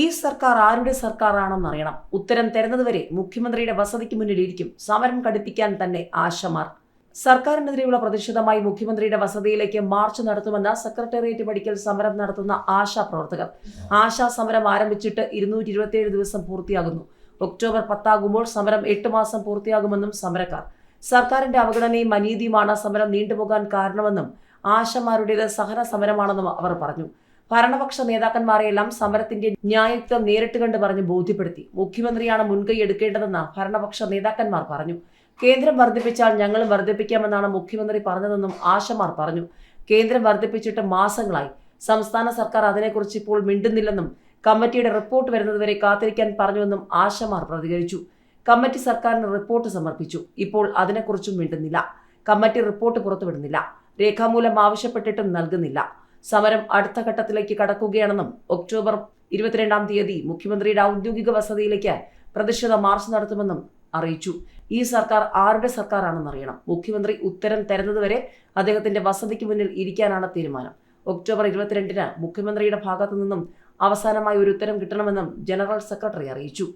ഈ സർക്കാർ ആരുടെ സർക്കാരാണെന്നറിയണം ഉത്തരം തരുന്നതുവരെ മുഖ്യമന്ത്രിയുടെ വസതിക്ക് മുന്നിലിരിക്കും. സമരം കടുപ്പിക്കാൻ തന്നെ ആശമാർ. സർക്കാരിനെതിരെയുള്ള പ്രതിഷേധമായി മുഖ്യമന്ത്രിയുടെ വസതിയിലേക്ക് മാർച്ച് നടത്തുമെന്ന് സെക്രട്ടേറിയറ്റ് പടിക്കൽ സമരം നടത്തുന്ന ആശാ പ്രവർത്തകർ. ആശാ സമരം ആരംഭിച്ചിട്ട് ഇരുന്നൂറ്റി ഇരുപത്തിയേഴ് ദിവസം പൂർത്തിയാകുന്നു. ഒക്ടോബർ പത്താകുമ്പോൾ സമരം എട്ട് മാസം പൂർത്തിയാകുമെന്നും സമരക്കാർ. സർക്കാരിന്റെ അവഗണനയും അനീതിയുമാണ് സമരം നീണ്ടുപോകാൻ കാരണമെന്നും ആശമാരുടേത് സഹന സമരമാണെന്നും അവർ പറഞ്ഞു. ഭരണപക്ഷ നേതാക്കന്മാരെയെല്ലാം സമരത്തിന്റെ ന്യായത്വം നേരിട്ട് കണ്ട് പറഞ്ഞ് ബോധ്യപ്പെടുത്തി. മുഖ്യമന്ത്രിയാണ് മുൻകൈ എടുക്കേണ്ടതെന്ന് ഭരണപക്ഷ നേതാക്കന്മാർ പറഞ്ഞു. കേന്ദ്രം വർദ്ധിപ്പിച്ചാൽ ഞങ്ങളും വർദ്ധിപ്പിക്കാമെന്നാണ് മുഖ്യമന്ത്രി പറഞ്ഞതെന്നും ആശമാർ പറഞ്ഞു. കേന്ദ്രം വർദ്ധിപ്പിച്ചിട്ട് മാസങ്ങളായി. സംസ്ഥാന സർക്കാർ അതിനെക്കുറിച്ച് ഇപ്പോൾ മിണ്ടുന്നില്ലെന്നും കമ്മിറ്റിയുടെ റിപ്പോർട്ട് വരുന്നതുവരെ കാത്തിരിക്കാൻ പറഞ്ഞുവെന്നും ആശമാർ പ്രതികരിച്ചു. കമ്മിറ്റി സർക്കാരിന് റിപ്പോർട്ട് സമർപ്പിച്ചു. ഇപ്പോൾ അതിനെക്കുറിച്ചും മിണ്ടുന്നില്ല. കമ്മിറ്റി റിപ്പോർട്ട് പുറത്തുവിടുന്നില്ല. രേഖാമൂലം ആവശ്യപ്പെട്ടിട്ടും നൽകുന്നില്ല. സമരം അടുത്ത ഘട്ടത്തിലേക്ക് കടക്കുകയാണെന്നും ഒക്ടോബർ ഇരുപത്തിരണ്ടാം തീയതി മുഖ്യമന്ത്രിയുടെ ഔദ്യോഗിക വസതിയിലേക്ക് പ്രതിഷേധ മാർച്ച് നടത്തുമെന്നും അറിയിച്ചു. ഈ സർക്കാർ ആരുടെ സർക്കാരാണെന്ന് അറിയണം. മുഖ്യമന്ത്രി ഉത്തരം തരുന്നതുവരെ അദ്ദേഹത്തിന്റെ വസതിക്ക് മുന്നിൽ ഇരിക്കാനാണ് തീരുമാനം. ഒക്ടോബർ ഇരുപത്തിരണ്ടിന് മുഖ്യമന്ത്രിയുടെ ഭാഗത്തു നിന്നും അവസാനമായി ഒരു ഉത്തരം കിട്ടണമെന്നും ജനറൽ സെക്രട്ടറി അറിയിച്ചു.